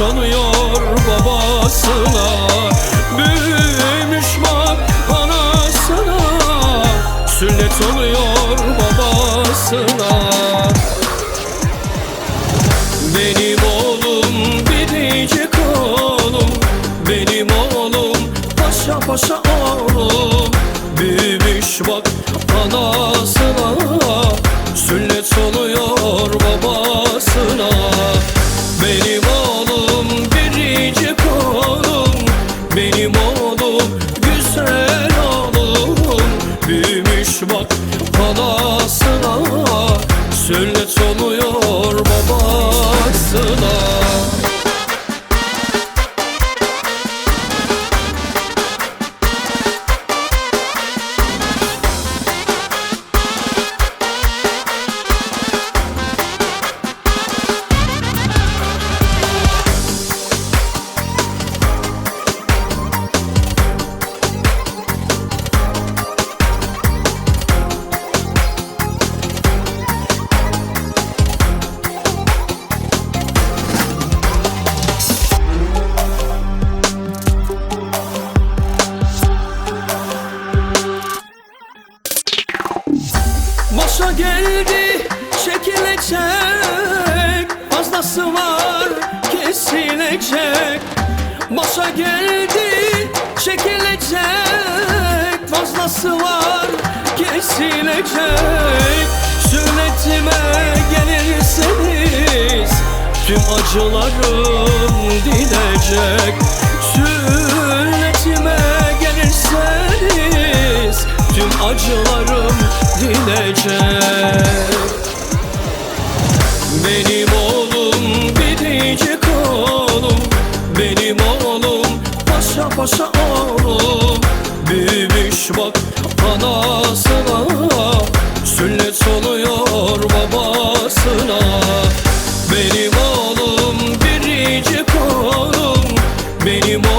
Oluyor babasına Büyümüş bak anasına. Sünnet oluyor babasına. Benim oğlum biricik oğlum Benim oğlum paşa paşa oğlum. Büyümüş bak anasına Sünnet oluyor babasına Başa geldi çekilecek. Fazlası var kesilecek. Başa geldi çekilecek. Fazlası var kesilecek. Sünnetime gelirseniz Tüm acılarım dinecek Sünnetime gelirseniz Tüm acılarım Benim oğlum biricik oğlum. Benim oğlum paşa paşa oğlum. Büyümüş bak anasına. Sünnet oluyor babasına. Benim oğlum biricik oğlum. Benim oğlum